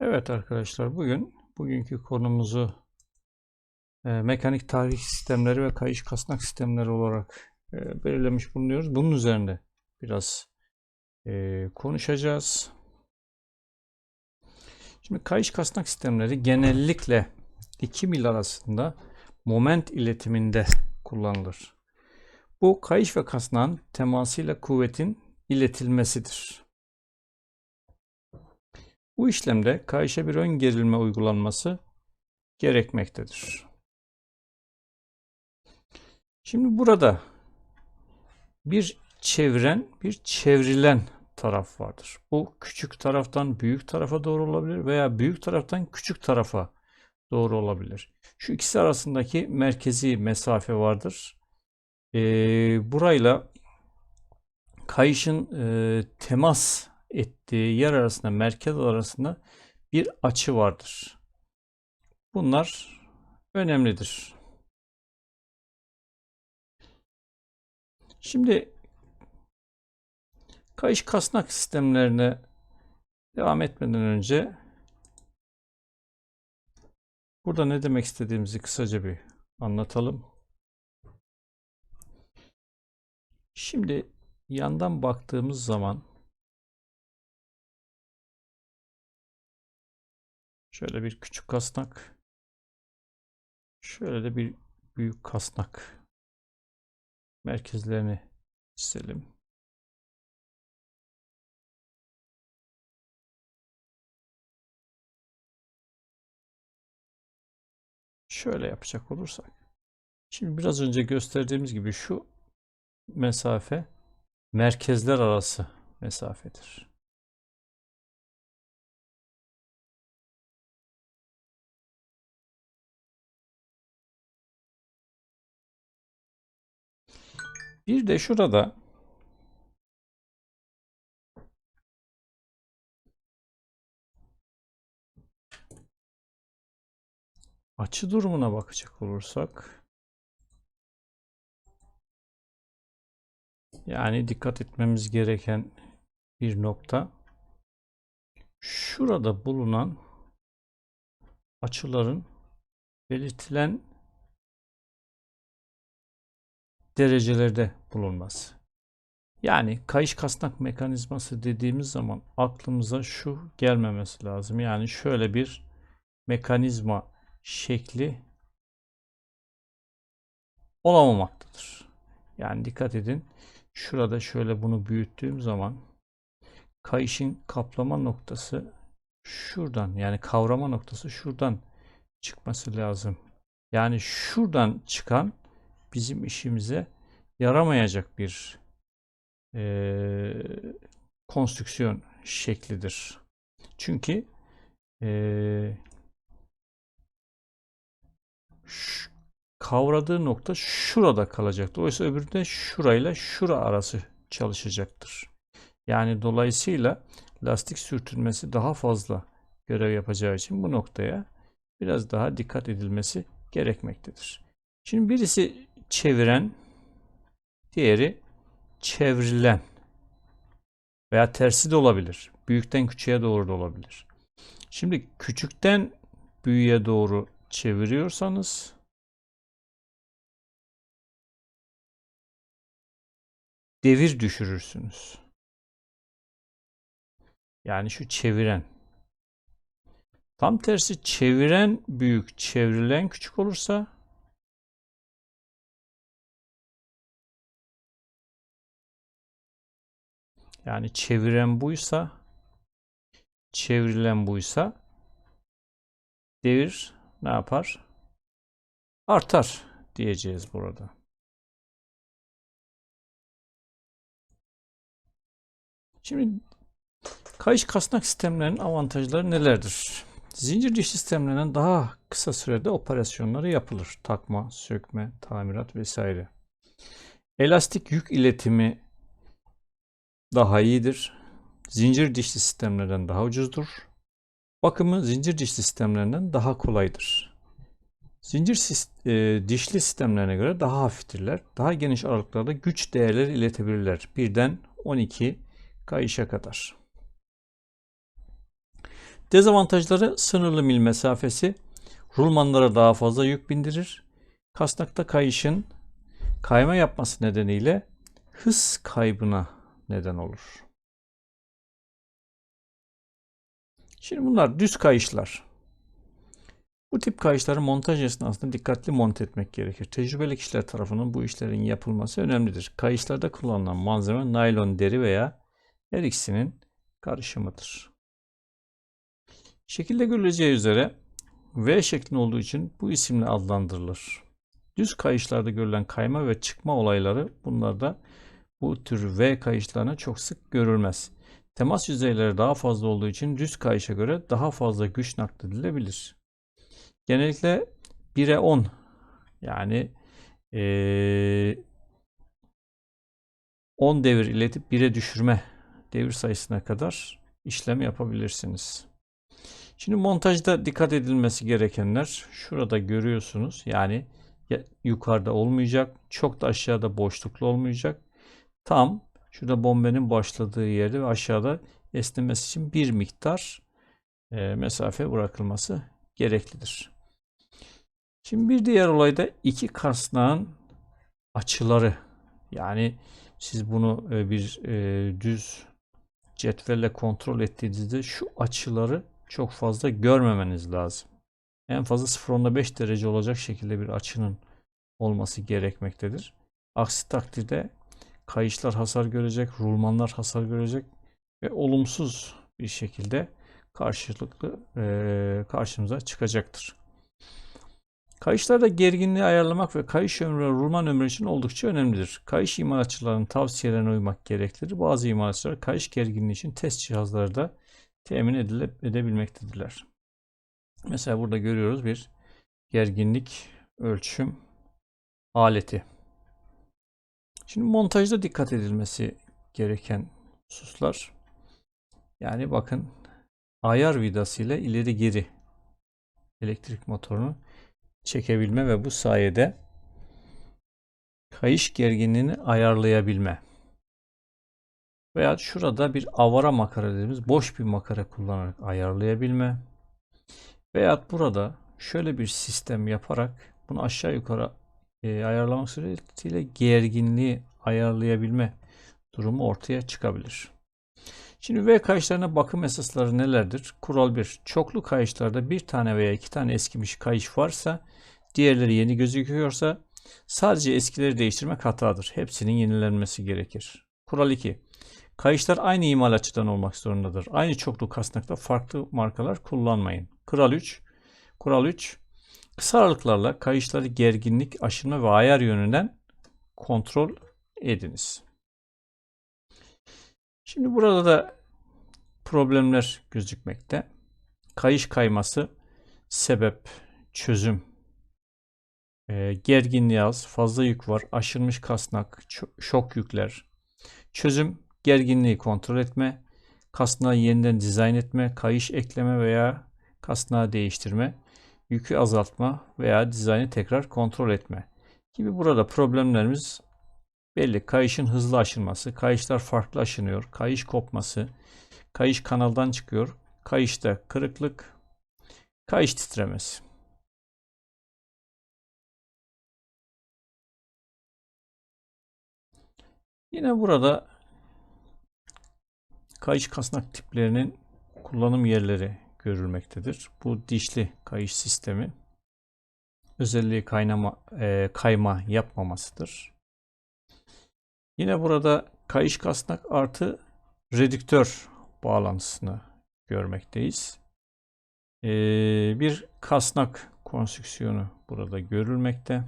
Evet arkadaşlar bugün bugünkü konumuzu e, mekanik tahrik sistemleri ve kayış kasnak sistemleri olarak e, belirlemiş bulunuyoruz. Bunun üzerinde biraz e, konuşacağız. Şimdi kayış kasnak sistemleri genellikle iki mil arasında moment iletiminde kullanılır. Bu kayış ve kasnağın temasıyla kuvvetin iletilmesidir. Bu işlemde kayışa bir ön gerilme uygulanması gerekmektedir. Şimdi burada bir çeviren, bir çevrilen taraf vardır. Bu küçük taraftan büyük tarafa doğru olabilir veya büyük taraftan küçük tarafa doğru olabilir. Şu ikisi arasındaki merkezi mesafe vardır. Ee, burayla kayışın e, temas ettiği yer arasında, merkez arasında bir açı vardır. Bunlar önemlidir. Şimdi kayış kasnak sistemlerine devam etmeden önce burada ne demek istediğimizi kısaca bir anlatalım. Şimdi yandan baktığımız zaman Şöyle bir küçük kasnak. Şöyle de bir büyük kasnak. Merkezlerini çizelim. Şöyle yapacak olursak. Şimdi biraz önce gösterdiğimiz gibi şu mesafe merkezler arası mesafedir. Bir de şurada açı durumuna bakacak olursak yani dikkat etmemiz gereken bir nokta şurada bulunan açıların belirtilen derecelerde bulunması. Yani kayış kasnak mekanizması dediğimiz zaman aklımıza şu gelmemesi lazım. Yani şöyle bir mekanizma şekli olamamaktadır. Yani dikkat edin. Şurada şöyle bunu büyüttüğüm zaman kayışın kaplama noktası şuradan yani kavrama noktası şuradan çıkması lazım. Yani şuradan çıkan bizim işimize yaramayacak bir e, konstrüksiyon şeklidir. Çünkü e, şu, kavradığı nokta şurada kalacaktır. Oysa öbüründe şurayla şura arası çalışacaktır. Yani dolayısıyla lastik sürtünmesi daha fazla görev yapacağı için bu noktaya biraz daha dikkat edilmesi gerekmektedir. Şimdi birisi çeviren, diğeri çevrilen veya tersi de olabilir. Büyükten küçüğe doğru da olabilir. Şimdi küçükten büyüğe doğru çeviriyorsanız devir düşürürsünüz. Yani şu çeviren. Tam tersi çeviren büyük, çevrilen küçük olursa Yani çeviren buysa çevrilen buysa devir ne yapar? Artar diyeceğiz burada. Şimdi kayış kasnak sistemlerinin avantajları nelerdir? Zincir diş sistemlerinden daha kısa sürede operasyonları yapılır. Takma, sökme, tamirat vesaire. Elastik yük iletimi daha iyidir. Zincir dişli sistemlerden daha ucuzdur. Bakımı zincir dişli sistemlerinden daha kolaydır. Zincir e, dişli sistemlerine göre daha hafiftirler. Daha geniş aralıklarda güç değerleri iletebilirler. Birden 12 kayışa kadar. Dezavantajları sınırlı mil mesafesi. Rulmanlara daha fazla yük bindirir. Kasnakta kayışın kayma yapması nedeniyle hız kaybına neden olur. Şimdi bunlar düz kayışlar. Bu tip kayışları montaj esnasında dikkatli monte etmek gerekir. Tecrübeli kişiler tarafından bu işlerin yapılması önemlidir. Kayışlarda kullanılan malzeme naylon deri veya her ikisinin karışımıdır. Şekilde görüleceği üzere V şeklinde olduğu için bu isimle adlandırılır. Düz kayışlarda görülen kayma ve çıkma olayları bunlarda bu tür V kayışlarına çok sık görülmez. Temas yüzeyleri daha fazla olduğu için düz kayışa göre daha fazla güç nakledilebilir. Genellikle 1'e 10 yani ee, 10 devir iletip 1'e düşürme devir sayısına kadar işlem yapabilirsiniz. Şimdi montajda dikkat edilmesi gerekenler şurada görüyorsunuz. Yani yukarıda olmayacak, çok da aşağıda boşluklu olmayacak. Tam şurada bombenin başladığı yerde ve aşağıda esnemesi için bir miktar e, mesafe bırakılması gereklidir. Şimdi bir diğer olay da iki kasnağın açıları. Yani siz bunu e, bir e, düz cetvelle kontrol ettiğinizde şu açıları çok fazla görmemeniz lazım. En fazla 0.5 derece olacak şekilde bir açının olması gerekmektedir. Aksi takdirde kayışlar hasar görecek, rulmanlar hasar görecek ve olumsuz bir şekilde karşılıklı e, karşımıza çıkacaktır. Kayışlarda gerginliği ayarlamak ve kayış ömrü ve rulman ömrü için oldukça önemlidir. Kayış imalatçılarının tavsiyelerine uymak gereklidir. Bazı imalatçılar kayış gerginliği için test cihazları da temin edile, edebilmektedirler. Mesela burada görüyoruz bir gerginlik ölçüm aleti. Şimdi montajda dikkat edilmesi gereken hususlar. Yani bakın ayar vidası ile ileri geri elektrik motorunu çekebilme ve bu sayede kayış gerginliğini ayarlayabilme. Veya şurada bir avara makara dediğimiz boş bir makara kullanarak ayarlayabilme. Veya burada şöyle bir sistem yaparak bunu aşağı yukarı e, ayarlamak suretiyle gerginliği ayarlayabilme durumu ortaya çıkabilir. Şimdi V kayışlarına bakım esasları nelerdir? Kural 1. Çoklu kayışlarda bir tane veya iki tane eskimiş kayış varsa, diğerleri yeni gözüküyorsa sadece eskileri değiştirmek hatadır. Hepsinin yenilenmesi gerekir. Kural 2. Kayışlar aynı imalatçıdan olmak zorundadır. Aynı çoklu kasnakta farklı markalar kullanmayın. Kural 3. Kural 3. Kısa aralıklarla kayışları gerginlik, aşınma ve ayar yönünden kontrol ediniz. Şimdi burada da problemler gözükmekte. Kayış kayması, sebep, çözüm, e, gerginliği az, fazla yük var, aşırmış kasnak, şok yükler. Çözüm, gerginliği kontrol etme, kasnağı yeniden dizayn etme, kayış ekleme veya kasnağı değiştirme, yükü azaltma veya dizaynı tekrar kontrol etme gibi burada problemlerimiz belli. Kayışın hızlı aşınması, kayışlar farklı aşınıyor, kayış kopması, kayış kanaldan çıkıyor, kayışta kırıklık, kayış titremesi. Yine burada kayış kasnak tiplerinin kullanım yerleri görülmektedir. Bu dişli kayış sistemi özelliği kaynama, e, kayma yapmamasıdır. Yine burada kayış kasnak artı redüktör bağlantısını görmekteyiz. E, bir kasnak konstrüksiyonu burada görülmekte.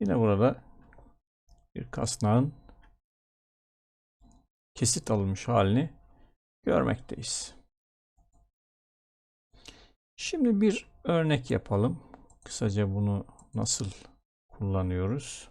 Yine burada bir kasnağın kesit alınmış halini görmekteyiz. Şimdi bir örnek yapalım. Kısaca bunu nasıl kullanıyoruz?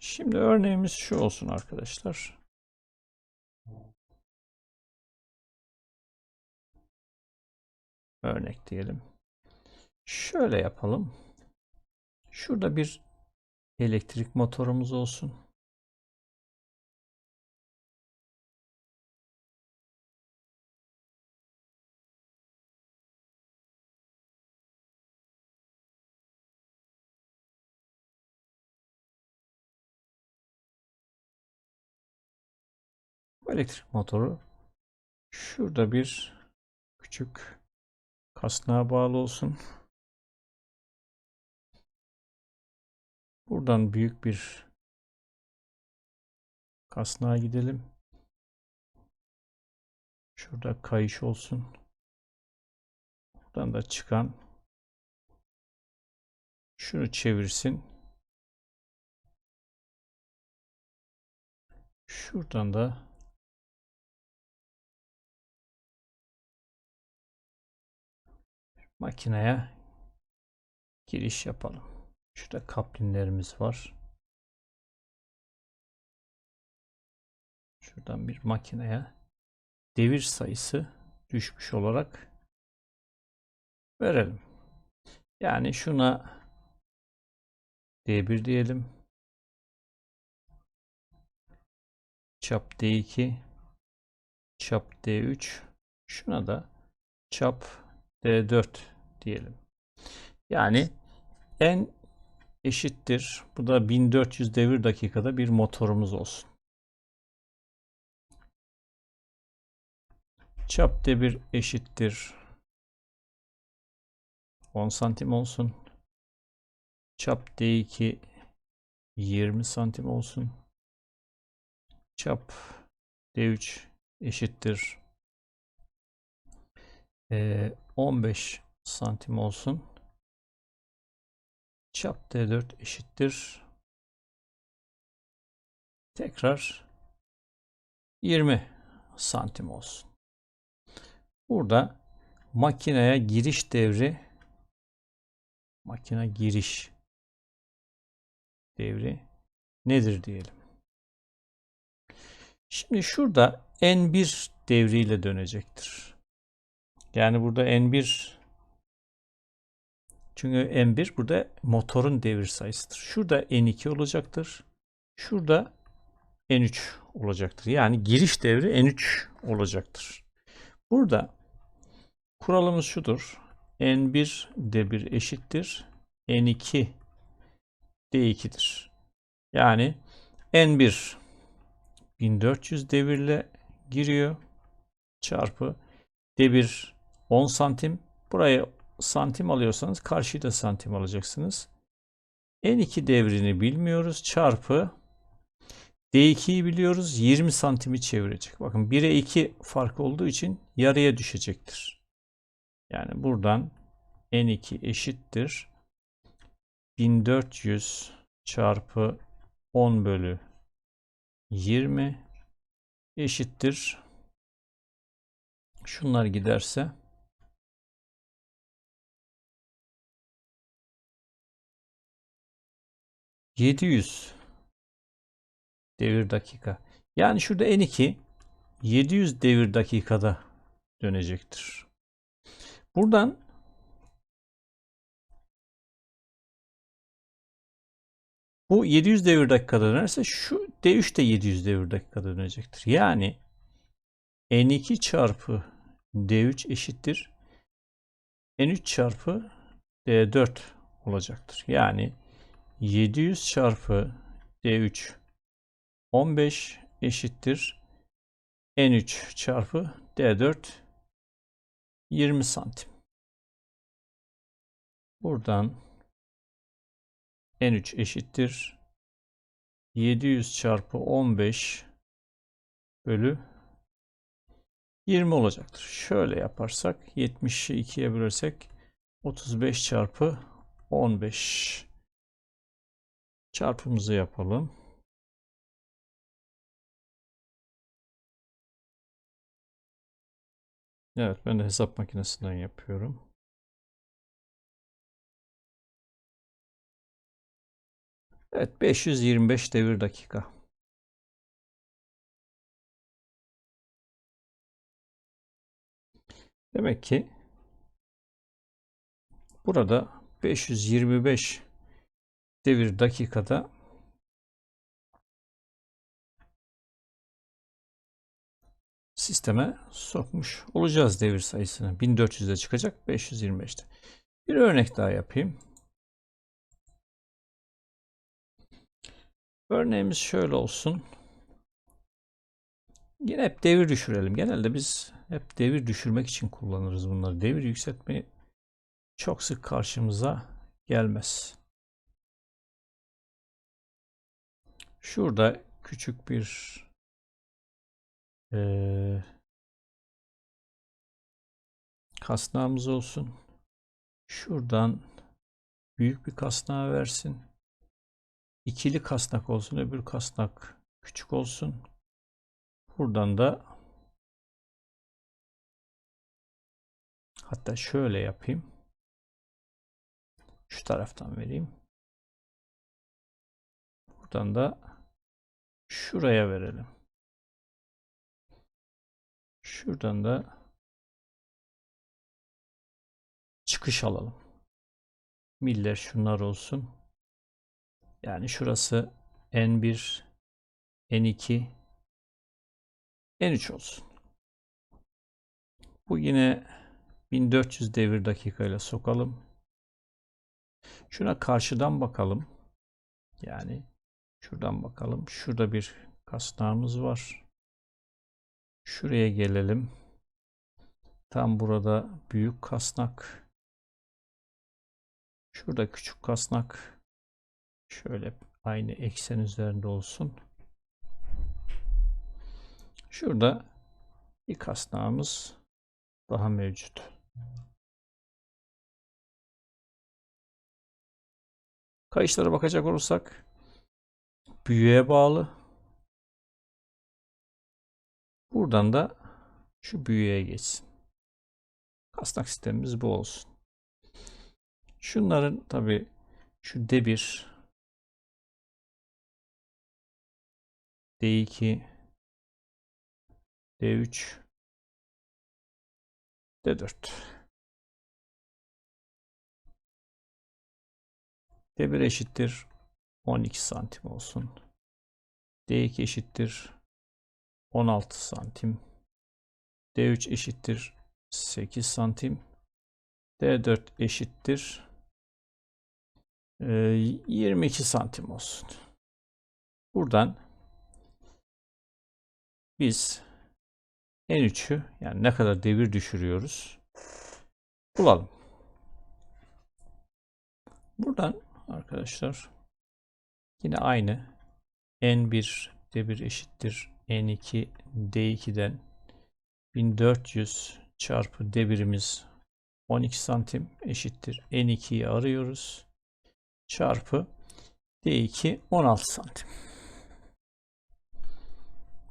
Şimdi örneğimiz şu olsun arkadaşlar. Örnek diyelim. Şöyle yapalım. Şurada bir elektrik motorumuz olsun. Bu elektrik motoru şurada bir küçük kasnağa bağlı olsun. Buradan büyük bir kasnağa gidelim. Şurada kayış olsun. Buradan da çıkan şunu çevirsin. Şuradan da makineye giriş yapalım. Şurada kaplinlerimiz var. Şuradan bir makineye devir sayısı düşmüş olarak verelim. Yani şuna D1 diyelim. Çap D2 çap D3 şuna da çap D4 diyelim. Yani en eşittir. Bu da 1400 devir dakikada bir motorumuz olsun. Çap D1 eşittir. 10 santim olsun. Çap D2 20 santim olsun. Çap D3 eşittir. Ee, 15 santim olsun. Çap D4 eşittir. Tekrar 20 santim olsun. Burada makineye giriş devri makine giriş devri nedir diyelim. Şimdi şurada N1 devriyle dönecektir. Yani burada N1 çünkü N1 burada motorun devir sayısıdır. Şurada N2 olacaktır. Şurada N3 olacaktır. Yani giriş devri N3 olacaktır. Burada kuralımız şudur. N1 D1 eşittir. N2 D2'dir. Yani N1 1400 devirle giriyor çarpı D1 10 santim. Buraya santim alıyorsanız karşıyı da santim alacaksınız. N2 devrini bilmiyoruz. Çarpı D2'yi biliyoruz. 20 santimi çevirecek. Bakın 1'e 2 fark olduğu için yarıya düşecektir. Yani buradan N2 eşittir. 1400 çarpı 10 bölü 20 eşittir. Şunlar giderse 700 devir dakika. Yani şurada N2 700 devir dakikada dönecektir. Buradan bu 700 devir dakikada dönerse şu D3 de 700 devir dakikada dönecektir. Yani N2 çarpı D3 eşittir N3 çarpı D4 olacaktır. Yani 700 çarpı D3 15 eşittir N3 çarpı D4 20 santim. Buradan N3 eşittir 700 çarpı 15 bölü 20 olacaktır. Şöyle yaparsak 70'i 2'ye bölersek 35 çarpı 15 Çarpımızı yapalım. Evet ben de hesap makinesinden yapıyorum. Evet 525 devir dakika. Demek ki burada 525 devir dakikada sisteme sokmuş olacağız devir sayısını. 1400'e çıkacak 525'te. Bir örnek daha yapayım. Örneğimiz şöyle olsun. Yine hep devir düşürelim. Genelde biz hep devir düşürmek için kullanırız bunları. Devir yükseltmeyi çok sık karşımıza gelmez. Şurada küçük bir ee, kasnağımız olsun. Şuradan büyük bir kasnağı versin. İkili kasnak olsun. Öbür kasnak küçük olsun. Buradan da hatta şöyle yapayım. Şu taraftan vereyim. Buradan da şuraya verelim. Şuradan da çıkış alalım. Miller şunlar olsun. Yani şurası N1, N2, N3 olsun. Bu yine 1400 devir dakikayla sokalım. Şuna karşıdan bakalım. Yani şuradan bakalım. Şurada bir kasnağımız var. Şuraya gelelim. Tam burada büyük kasnak. Şurada küçük kasnak. Şöyle aynı eksen üzerinde olsun. Şurada bir kasnağımız daha mevcut. Kayışlara bakacak olursak büyüğe bağlı. Buradan da şu büyüğe geçsin. Kasnak sistemimiz bu olsun. Şunların tabi şu D1 D2 D3 D4 D1 eşittir 12 santim olsun. D2 eşittir 16 santim. D3 eşittir 8 santim. D4 eşittir 22 santim olsun. Buradan biz N3'ü yani ne kadar devir düşürüyoruz bulalım. Buradan arkadaşlar yine aynı. N1 devir eşittir. N2 D2'den 1400 çarpı devirimiz 12 santim eşittir. N2'yi arıyoruz. Çarpı D2 16 santim.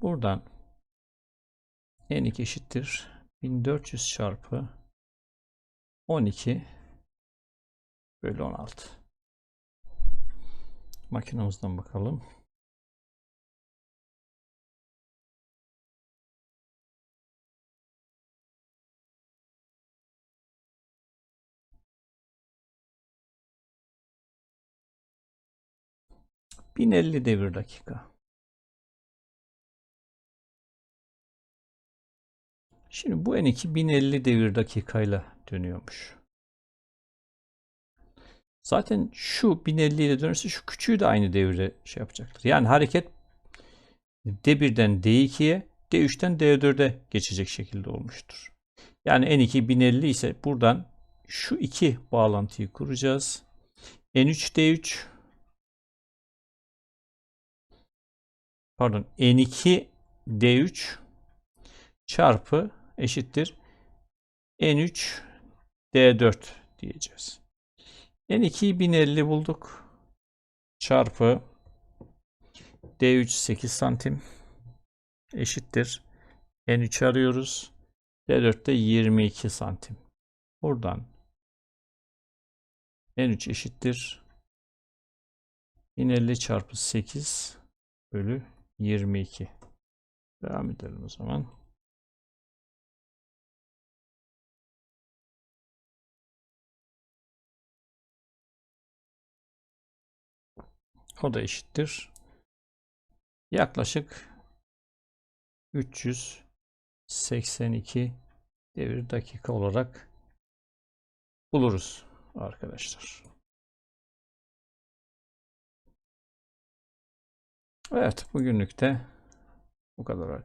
Buradan N2 eşittir. 1400 çarpı 12 bölü 16. Makinamızdan bakalım. Bin elli devir dakika. Şimdi bu N2 1050 devir dakikayla dönüyormuş. Zaten şu 1050 ile dönerse şu küçüğü de aynı devre şey yapacaktır. Yani hareket D1'den D2'ye, D3'ten D4'e geçecek şekilde olmuştur. Yani N2 1050 ise buradan şu iki bağlantıyı kuracağız. N3 D3 pardon N2 D3 çarpı eşittir N3 D4 diyeceğiz. N2'yi 1050 bulduk. Çarpı D3 8 santim eşittir. N3 arıyoruz. D4'te 22 santim. Buradan N3 eşittir. 1050 çarpı 8 bölü 22. Devam edelim o zaman. O da eşittir. Yaklaşık 382 devir dakika olarak buluruz arkadaşlar. Evet, bugünlük de bu kadar.